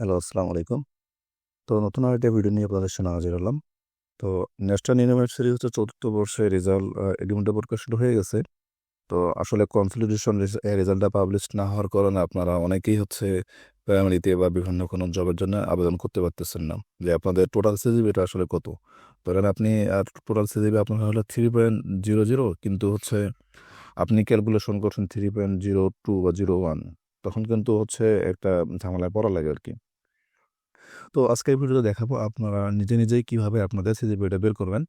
Hello আসসালামু আলাইকুম তো নতুন আরেকটা ভিডিও নিয়ে আপনাদের সামনে হাজির হলাম। তো ন্যাশনাল ইউনিভার্সিটি হচ্ছে চতুর্থ বর্ষের রেজাল্ট এগ্রিমেন্টটা প্রকাশিত হয়ে গেছে। তো আসলে কনসলিডেশন রেজাল্টটা পাবলিশ না হওয়ার কারণে আপনারা অনেকেই হচ্ছে প্রাইমারিতে বা বিভিন্ন কোনো জবের জন্য আবেদন করতে পারতেছেন না। যে আপনাদের টোটাল সিজিবিটা আসলে কত? ধরেন আপনি, আর টোটাল সিজিবি আপনার হলো থ্রি পয়েন্ট জিরো জিরো কিন্তু হচ্ছে আপনি ক্যালকুলেশন করছেন থ্রি পয়েন্ট জিরো টু বা জিরো ওয়ান তখন কিন্তু হচ্ছে একটা ঝামেলায় পড়া লাগে আর কি। তো আজকের ভিডিওতে দেখাবো আপনারা নিজে নিজেই কীভাবে আপনাদের সিজিপিটা বের করবেন।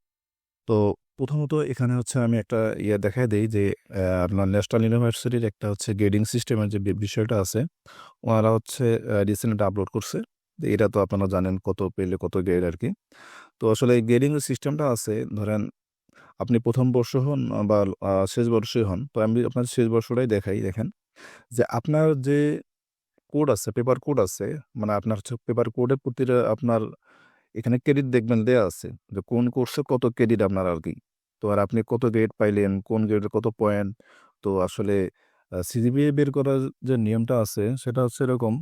তো প্রথমত এখানে হচ্ছে আমি একটা ইয়ে দেখাই দিই যে আপনার ন্যাশনাল ইউনিভার্সিটির একটা হচ্ছে গ্রেডিং সিস্টেমের যে বিষয়টা আছে, ওনারা হচ্ছে রিসেন্ট আপলোড করছে। এটা তো আপনারা জানেন কত পেলে কত গ্রেড আর কি। তো আসলে এই গ্রেডিং সিস্টেমটা আছে, ধরেন আপনি প্রথম বর্ষ হন বা শেষ বর্ষই হন, তো আমি আপনার শেষ বর্ষটাই দেখাই, দেখেন। যে আপনার যে কোড আছে পেপার কোড আছে মানে আপনার হচ্ছে পেপার কোডের প্রতিটা আপনার এখানে ক্রেডিট দেখবেন দেয়া আছে, যে কোন কোর্সে কত ক্রেডিট আপনার আর কি। তো আর আপনি কত গ্রেড পাইলেন, কোন গ্রেডের কত পয়েন্ট তো আসলে সিজিপিএ বের করার যে নিয়মটা আছে, সেটা হচ্ছে এরকম।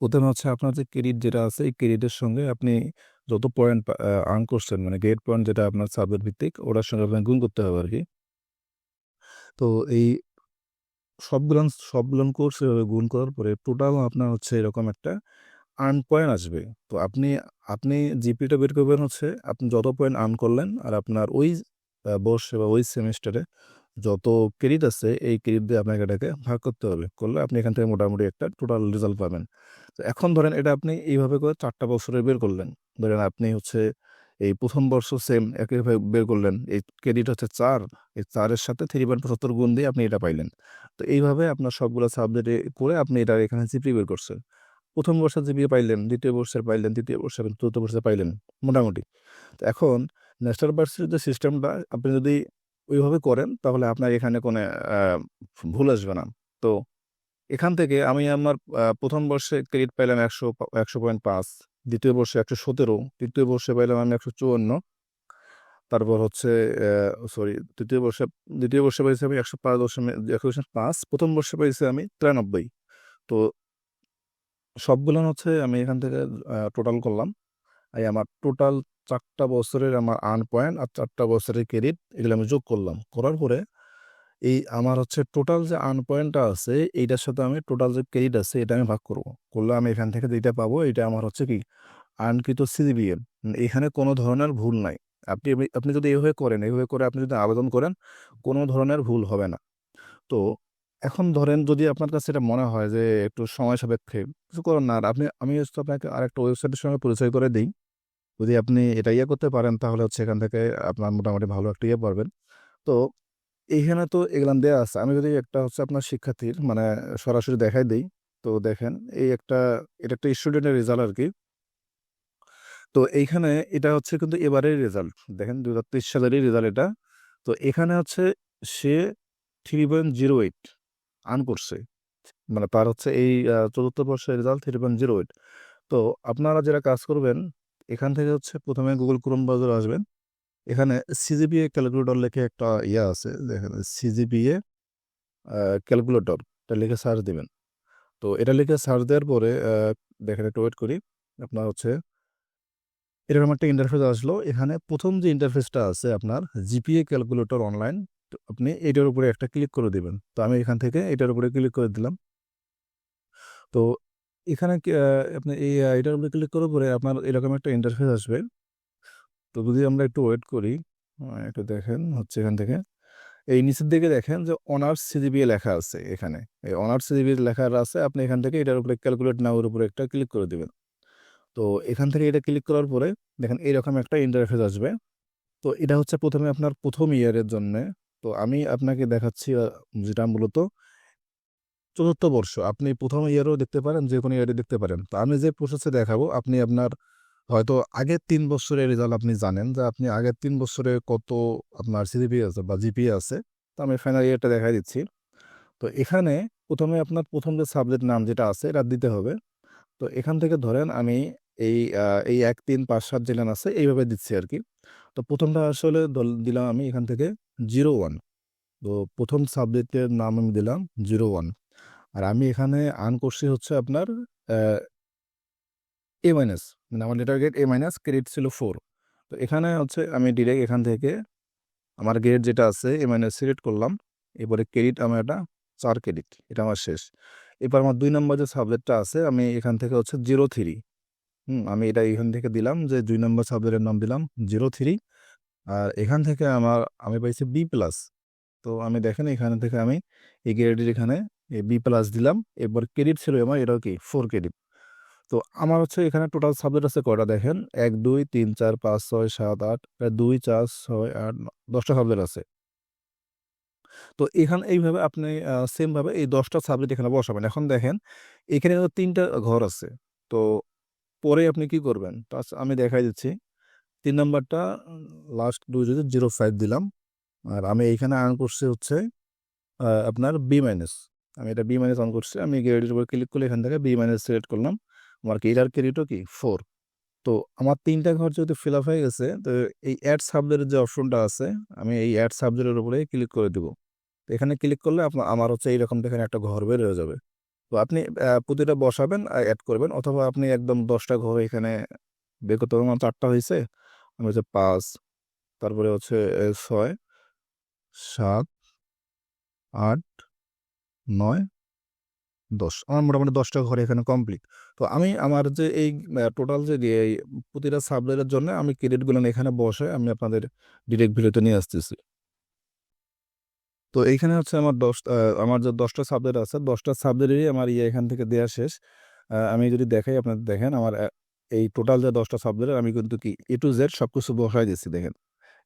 প্রথমে হচ্ছে আপনার যে ক্রেডিট যেটা আছে, এই ক্রেডিটের সঙ্গে আপনি যত পয়েন্ট আর্ন করছেন মানে গ্রেড পয়েন্ট যেটা আপনার সাবজেক্ট ভিত্তিক, ওটার সঙ্গে আপনাকে গুণ করতে হবে আর কি। তো এই সবগুলো সবগুলো কোর্স এভাবে গুণ করার পরে টোটাল আপনার হচ্ছে এরকম একটা আর্ন পয়েন্ট আসবে। তো আপনি আপনি জিপিটা বের করবেন হচ্ছে, আপনি যত পয়েন্ট আর্ন করলেন আর আপনার ওই বর্ষে বা ওই সেমিস্টারে যত ক্রেডিট আছে এই ক্রেডিট দিয়ে আপনাকে এটাকে ভাগ করতে হবে। করলে আপনি এখান থেকে মোটামুটি একটা টোটাল রেজাল্ট পাবেন। তো এখন ধরেন এটা আপনি এইভাবে করে চারটা বছরে বের করলেন। ধরেন আপনি হচ্ছে এই প্রথম বর্ষ সেম একইভাবে বের করলেন। এই ক্রেডিট হচ্ছে চার, এই চারের সাথে থ্রি পয়েন্ট পঁচাত্তর গুণ দিয়ে আপনি এটা পাইলেন। তো এইভাবে আপনার সবগুলো সাবজেক্টে করে আপনি এটা এখানে জিপি বের করছেন। প্রথম বর্ষের জিপিএ পাইলেন, দ্বিতীয় বর্ষের পাইলেন, তৃতীয় বর্ষের চতুর্থ বর্ষে পাইলেন মোটামুটি। তো এখন ন্যাশনাল ভার্সিটির যে সিস্টেমটা আপনি যদি ওইভাবে করেন তাহলে আপনার এখানে কোনো ভুল আসবে না। তো এখান থেকে আমি আমার প্রথম বর্ষে ক্রেডিট পাইলাম একশো একশো পয়েন্ট পাঁচ। দ্বিতীয় বর্ষে একশো সতেরো, তৃতীয় বর্ষে পাইলাম আমি একশো চুয়ান্ন। তারপর হচ্ছে সরি তৃতীয় বর্ষে, দ্বিতীয় বর্ষে পাইছি আমি একশো পাঁচ দশমিক, একশো পাঁচ, প্রথম বর্ষে পাইছি আমি তিরানব্বই। তো সবগুলো হচ্ছে আমি এখান থেকে টোটাল করলাম। এই আমার টোটাল চারটা বছরের আমার আর্ন পয়েন্ট আর চারটা বছরের ক্রেডিট এগুলো আমি যোগ করলাম। করার পরে এই আমার হচ্ছে টোটাল যে আর্ন পয়েন্টটা আছে, এইটার সাথে আমি টোটাল যে ক্রেডিট আছে, এটা আমি ভাগ করব। করলে আমি এখান থেকে যেটা পাবো এটা আমার হচ্ছে কি? আর্নকৃত সিজিবিএ এখানে কোনো ধরনের ভুল নাই। আপনি আপনি যদি এইভাবে করেন এইভাবে করে আপনি যদি আবেদন করেন, কোনো ধরনের ভুল হবে না। তো, এখন ধরেন যদি আপনার কাছে এটা মনে হয় যে একটু সময় সাপেক্ষে, কিছু করেন না, আর আপনি, আমি হচ্ছে আপনাকে আরেকটা ওয়েবসাইটের সঙ্গে পরিচয় করে দিই। যদি আপনি এটা ইয়ে করতে পারেন, তাহলে হচ্ছে এখান থেকে আপনার মোটামুটি ভালো একটা ইয়ে পারবেন তো এইখানে তো এগুলান দেওয়া আছে। আমি যদি একটা হচ্ছে আপনার শিক্ষার্থীর মানে সরাসরি দেখাই দিই, তো দেখেন এই একটা, এটা একটা স্টুডেন্টের রেজাল্ট আর কি তো এইখানে এটা হচ্ছে কিন্তু এবারের রেজাল্ট দেখেন দু হাজার তেইশ সালেরই রেজাল্ট এটা। তো এখানে হচ্ছে সে three point zero eight earn করছে। মানে তার হচ্ছে এই চতুর্থ বর্ষের result three point zero eight তো আপনারা যারা কাজ করবেন, এখান থেকে হচ্ছে প্রথমে গুগল ক্রোম ব্রাউজার আসবেন। এখানে সিজিপিএ ক্যালকুলেটর লিখে একটা ইয়ে আছে দেখেন সিজিপিএ ক্যালকুলেটর এটা লিখে সার্চ দিবেন। তো এটা লিখে সার্চ দেওয়ার পরে দেখেন একটু ওয়েট করি, আপনার হচ্ছে, এরকম একটা ইন্টারফেস আসলো। এখানে প্রথম যে ইন্টারফেসটা আছে আপনার জিপিএ ক্যালকুলেটর অনলাইন আপনি এটার উপরে একটা ক্লিক করে দিবেন। তো আমি এখান থেকে এটার উপরে ক্লিক করে দিলাম। তো এখানে আপনি এই এটার উপরে ক্লিক করার পরে আপনার এরকম একটা ইন্টারফেস আসবে। তো যদি আমরা একটু ওয়েট করি একটু দেখেন হচ্ছে এখান থেকে। এই নিচের দিকে দেখেন যে অনার্স সিজিবিএ লেখা আছে এখানে। এই অনার্স সিজিবিএ লেখা আছে, আপনি এখান থেকে এটার উপরে ক্যালকুলেট নাওয়ের উপরে একটা ক্লিক করে দেবেন। তো এখান থেকে এটা ক্লিক করার পরে দেখেন এইরকম একটা ইন্টারফেস আসবে। তো এটা হচ্ছে প্রথমে আপনার প্রথম ইয়ারের জন্য। তো আমি আপনাকে দেখাচ্ছি যেটা মূলত চতুর্থ বর্ষ। আপনি প্রথম ইয়ারও দেখতে পারেন যে কোনো ইয়ারে দেখতে পারেন। তো আমি যে প্রসেসে দেখাবো, আপনি আপনার হয়তো আগের তিন বছরের রেজাল্ট আপনি জানেন যে আপনি আগের তিন বছরে কত আপনার সিজিপি আছে বা জিপিএ আছে। তো আমি ফাইনাল ইয়ারটা দেখাই দিচ্ছি। তো এখানে প্রথমে আপনার প্রথম যে সাবজেক্ট নাম যেটা আছে, এটা দিতে হবে। তো এখান থেকে ধরেন আমি এই এই এক, তিন, পাঁচ, সাত যে লাইন আছে, এইভাবে দিচ্ছি আর কি তো প্রথমটা আসলে দল- দিলাম আমি এখান থেকে জিরো ওয়ান তো প্রথম সাবজেক্টের নাম আমি দিলাম জিরো ওয়ান আর আমি এখানে আর্ন করছি হচ্ছে আপনার এ মাইনাস মানে আমার letter grade A minus credit ছিল ফোর তো এখানে হচ্ছে আমি ডিরেক্ট এখান থেকে আমার গ্রেড যেটা আছে এ মাইনাস সিলেক্ট করলাম। এরপরে ক্রেডিট আমার এটা চার ক্রেডিট এটা আমার শেষ। এবার আমার দুই নম্বর যে সাবজেক্টটা আছে, আমি এখান থেকে হচ্ছে জিরো থ্রি হুম, আমি এটা এখান থেকে দিলাম যে দুই নম্বর সাবজেক্টের নাম দিলাম জিরো থ্রি আর এখান থেকে আমার, আমি পাইছি বি প্লাস তো আমি দেখেন এখান থেকে আমি এই গ্রেডের এখানে বি প্লাস দিলাম। এরপর ক্রেডিট ছিল আমার এটাও কি? ফোর ক্রেডিট তো আমার হচ্ছে এখানে টোটাল সাবজেক্ট আছে কয়টা দেখেন? এক, দুই, তিন, চার, পাঁচ, ছয়, সাত, আট দুই, চার, ছয়, আট দশটা সাবজেক্ট আছে। তো এখানে এইভাবে আপনি সেমভাবে এই দশটা সাবজেক্ট এখানে বসাবেন। এখন দেখেন, এখানে তিনটা ঘর আছে। তো পরে আপনি কি করবেন? তো আমি দেখাই দিচ্ছি। তিন নাম্বারটা লাস্ট দুই যদি জিরো ফাইভ দিলাম, আর আমি এইখানে আর্ন করছি হচ্ছে আপনার বি মাইনাস আমি এটা বি মাইনাস অন করছি, আমি গ্রেডের উপর ক্লিক করলে এখান থেকে বি মাইনাস সিলেক্ট করলাম। আমার ক্যারিয়ার ক্রেডিটও কি ফোর তো আমার তিনটা ঘর যেহেতু ফিল আপ হয়ে গেছে, তো এই অ্যাড সাবজেক্টের যে অপশনটা আছে, আমি এই অ্যাড সাবজেক্টের উপরে ক্লিক করে দিব। তো এখানে ক্লিক করলে আপনার আমার হচ্ছে এইরকম দেখেন একটা ঘর বের হয়ে যাবে। তো আপনি প্রতিটা বসাবেন অ্যাড করবেন, অথবা আপনি একদম দশটা ঘর এখানে পারবেন, আমার চারটা হয়েছে। আমি হচ্ছে পাঁচ, তারপরে হচ্ছে ছয়, সাত, আট, নয় দশ। আমার মোটামুটি দশটা ঘর এখানে কমপ্লিট তো আমি আমার যে এই টোটাল যে এই প্রতিটা সাবজেক্টের জন্য আমি ক্রেডিটগুলো এখানে বসে আমি আপনাদের ডিরেক্ট ভিডিওতে নিয়ে আসতেছি। তো এইখানে হচ্ছে আমার দশ আমার যে দশটা সাবজেক্ট আছে, দশটা সাবজেক্টেরই আমার ইয়ে এখান থেকে দেওয়া শেষ। আমি যদি দেখাই আপনাদের, দেখেন আমার এই টোটাল যে দশটা সাবজেক্টের আমি কিন্তু কি এ টু জেড সব কিছু বসাই দিচ্ছি দেখেন।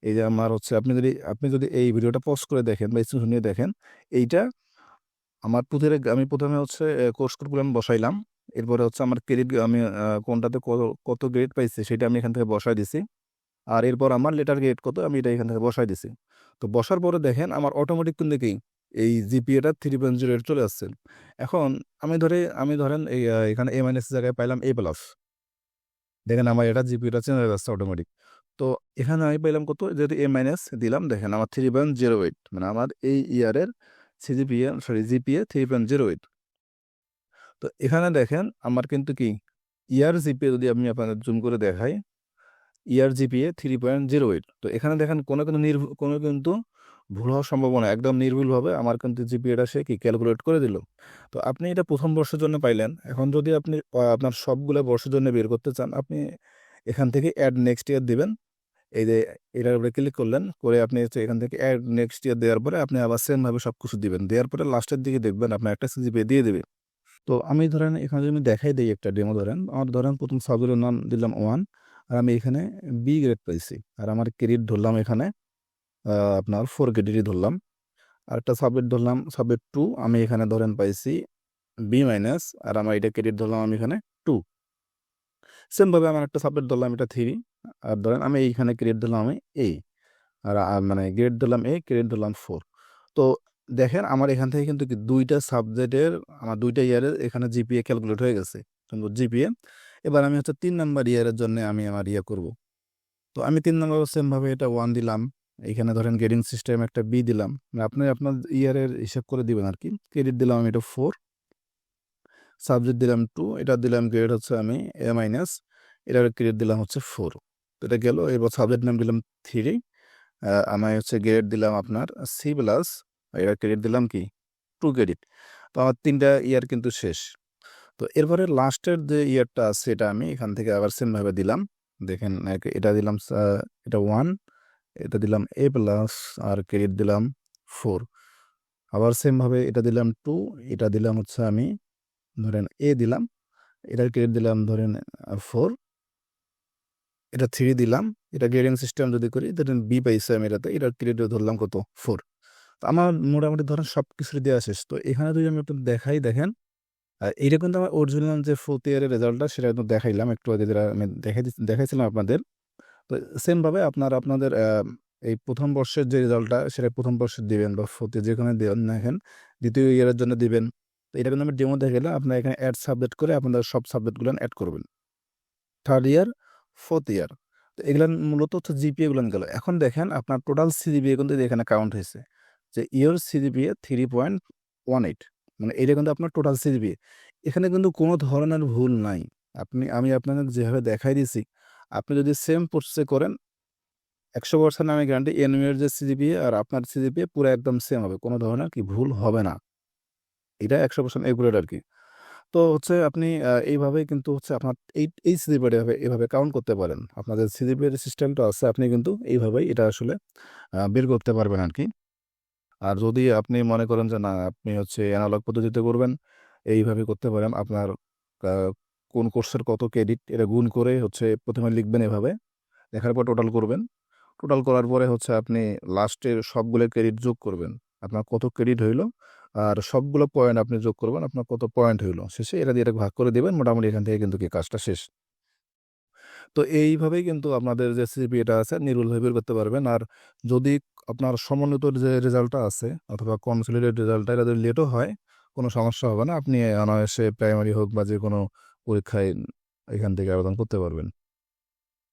এই যে আমার হচ্ছে, আপনি যদি আপনি যদি এই ভিডিওটা পোস্ট করে দেখেন বা স্ক্রিনশট নিয়ে দেখেন, এইটা আমার প্রতিটা আমি প্রথমে হচ্ছে কোর্স কোডগুলো আমি বসাইলাম। এরপরে হচ্ছে আমার ক্রেডিট আমি কোনটাতে কত গ্রেড পাইছি সেটা আমি এখান থেকে বসাই দিছি। আর এরপর আমার লেটার গ্রেড কত আমি এটা এখান থেকে বসাই দিছি। তো বসার পরে দেখেন, আমার অটোমেটিক কিন্তু কি, এই জিপিএটা থ্রি পয়েন্ট জিরো এইট চলে আসছে। এখন আমি ধরে, আমি ধরেন এই এখানে এ মাইনাস জায়গায় পাইলাম এ প্লাস দেখেন আমার এটা জিপিএটা চেঞ্জ হয়ে যাচ্ছে অটোমেটিক তো এখানে আমি পাইলাম কত? যেহেতু এ মাইনাস দিলাম, দেখেন আমার থ্রি পয়েন্ট জিরো এইট মানে আমার এই ইয়ারের CGPA sorry GPA three point zero eight তো এখানে দেখেন আমার কিন্তু কি? ইয়ার জিপিএ যদি আমি আপনাদের জুম করে দেখাই, year GPA three point zero eight তো এখানে দেখেন কোনো কিন্তু নির্ভুল কোনো কিন্তু ভুল হওয়ার সম্ভাবনা, একদম নির্ভুলভাবে আমার কিন্তু জিপিএটা সে কি ক্যালকুলেট করে দিল। তো আপনি এটা প্রথম বর্ষের জন্য পাইলেন, এখন যদি আপনি আপনার সবগুলো বর্ষের জন্য বের করতে চান, আপনি এখান থেকে অ্যাড নেক্সট ইয়ার দিবেন। এই যে এটার উপরে ক্লিক করলেন, করে আপনি এখান থেকে অ্যাড নেক্সট ইয়ার দেওয়ার পরে আপনি আবার সেমভাবে সব কিছু দেবেন। দেওয়ার পরে লাস্টের দিকে দেখবেন আপনার একটা সিজিপিএ দিয়ে দেবে। তো আমি ধরেন এখানে যদি আমি দেখাই দিই একটা ডেমো ধরেন, আমার ধরেন প্রথম সাবজেক্টের নাম দিলাম ওয়ান আর আমি এখানে বি গ্রেড পাইছি। আর আমার ক্রেডিট ধরলাম এখানে আপনার ফোর ক্রেডিটই ধরলাম। আর একটা সাবজেক্ট ধরলাম সাবজেক্ট টু আমি এখানে ধরেন পাইছি বি মাইনাস আর আমার এটা ক্রেডিট ধরলাম আমি এখানে টু সেমভাবে আমার একটা সাবজেক্ট ধরলাম এটা থ্রি আর ধরেন আমি এইখানে ক্রেডিট দিলাম আমি এ আর মানে গ্রেড দিলাম এ ক্রেডিট দিলাম ফোর তো দেখেন আমার এখান থেকে কিন্তু দুইটা সাবজেক্টের আমার দুইটা ইয়ারের এখানে জিপিএ ক্যালকুলেট হয়ে গেছে। কিন্তু জিপিএ এবার আমি হচ্ছে তিন নাম্বার ইয়ারের জন্য আমি আমার ইয়ে করব। তো আমি তিন নাম্বার সেমভাবে এটা ওয়ান দিলাম। এখানে ধরেন গ্রেডিং সিস্টেম একটা বি দিলাম। মানে আপনি আপনার ইয়ারের হিসাব করে দিবেন আর কি। ক্রেডিট দিলাম আমি এটা ফোর সাবজেক্ট দিলাম টু এটা দিলাম গ্রেড হচ্ছে আমি এ মাইনাস এটার ক্রেডিট দিলাম হচ্ছে ফোর এটা গেল। এরপর সাবজেক্ট নাম দিলাম থ্রি আমি হচ্ছে গ্রেড দিলাম আপনার সি প্লাস এটার ক্রেডিট দিলাম কি? টু ক্রেডিট তো আমার তিনটা ইয়ার কিন্তু শেষ। তো এরপরে লাস্টের যে ইয়ারটা আছে, এটা আমি এখান থেকে আবার সেমভাবে দিলাম। দেখেন এটা দিলাম এটা ওয়ান এটা দিলাম এ প্লাস আর ক্রেডিট দিলাম ফোর আবার সেমভাবে এটা দিলাম টু এটা দিলাম হচ্ছে আমি ধরেন এ দিলাম। এটার ক্রেডিট দিলাম ধরেন ফোর এটা থ্রি দিলাম, এটা গ্রেডিং সিস্টেম যদি করি ধরেন বি পাইছে আমি এটাতে, এটার ক্রেডিট ধরলাম কত? ফোর তো আমার মোটামুটি ধরেন সব কিছু দেওয়া শেষ। তো এখানে যদি আমি আপনাদের দেখাই, দেখেন এইটা কিন্তু আমার অরিজিনাল যে ফোর্থ ইয়ারের রেজাল্টটা সেটা কিন্তু দেখাইলাম, একটু আগে যেটা আমি দেখাই দেখাইছিলাম আপনাদের। তো সেমভাবে আপনার আপনাদের এই প্রথম বর্ষের যে রেজাল্টটা সেটা প্রথম বর্ষের দিবেন বা ফোর্থ ইয়ার যেখানে দেবেন দেখেন, দ্বিতীয় ইয়ারের জন্য দিবেন। তো এটা কিন্তু আমি ডেমো দেখাইলাম, আপনার এখানে অ্যাড সাবজেক্ট করে আপনাদের সব সাবজেক্টগুলো অ্যাড করবেন। থার্ড ইয়ার ফোর্থ ইয়ার তো এগুলো মূলত হচ্ছে জিপিএ গুলো গেল। এখন দেখেন আপনার টোটাল সিজিপিএ কিন্তু এখানে কাউন্ট হয়েছে যে year CGPA three point one eight মানে এটা কিন্তু আপনার টোটাল সিজিপিএ এখানে কিন্তু কোনো ধরনের ভুল নাই। আপনি, আমি আপনাকে যেভাবে দেখাই দিয়েছি আপনি যদি সেম প্রসেসে করেন, একশো পার্সেন্ট আমি গ্যারান্টি এনইউয়ের যে সিজিপিএ আর আপনার সিজিপিএ পুরো একদম সেম হবে, কোনো ধরনের কি ভুল হবে না। এটা একশো পার্সেন্ট একুরেট আর কি। তো হচ্ছে আপনি আহ, এইভাবেই কিন্তু হচ্ছে আপনার এই এই সিজিপিএটা এভাবে কাউন্ট করতে পারেন। আপনাদের সিজিপিএর সিস্টেমটা আছে আপনি কিন্তু এইভাবেই এটা আসলে বের করতে পারবেন আর কি আর যদি আপনি মনে করেন যে না আপনি হচ্ছে অ্যানালগ পদ্ধতিতে করবেন এইভাবে করতে পারেন। আপনার কোন কোর্সের কত ক্রেডিট এটা গুণ করে হচ্ছে প্রথমে লিখবেন এভাবে। লেখার পর টোটাল করবেন। টোটাল করার পরে হচ্ছে আপনি লাস্টের সবগুলো ক্রেডিট যোগ করবেন। আপনার কত ক্রেডিট হইল আর সবগুলো পয়েন্ট আপনি যোগ করবেন, আপনার কত পয়েন্ট হইল শেষে, এটা দিয়ে এটা ভাগ করে দেবেন, মোটামুটি এখান থেকে কিন্তু কি কাজটা শেষ। তো এইভাবেই কিন্তু আপনাদের যে সিপিএটা আছে নির্ভুলভাবে বের করতে পারবেন। আর যদি আপনার সমন্বিত যে রেজাল্টটা আছে, অথবা কনসলিডেট রেজাল্টটা এটা যদি লেটও হয়, কোনো সমস্যা হবে না, আপনি অনায়াসে প্রাইমারি হোক বা যে কোনো পরীক্ষায় এখান থেকে আবেদন করতে পারবেন।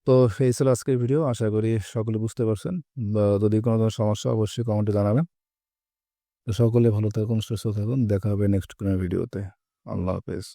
তো এই ছিল আজকের ভিডিও আশা করি সকলে বুঝতে পারছেন। যদি কোনো ধরনের সমস্যা, অবশ্যই কমেন্টে জানাবেন। তো সকলে ভালো থাকুন সুস্থ থাকুন। দেখা হবে নেক্সট কোনো ভিডিওতে। আল্লাহ হাফেজ।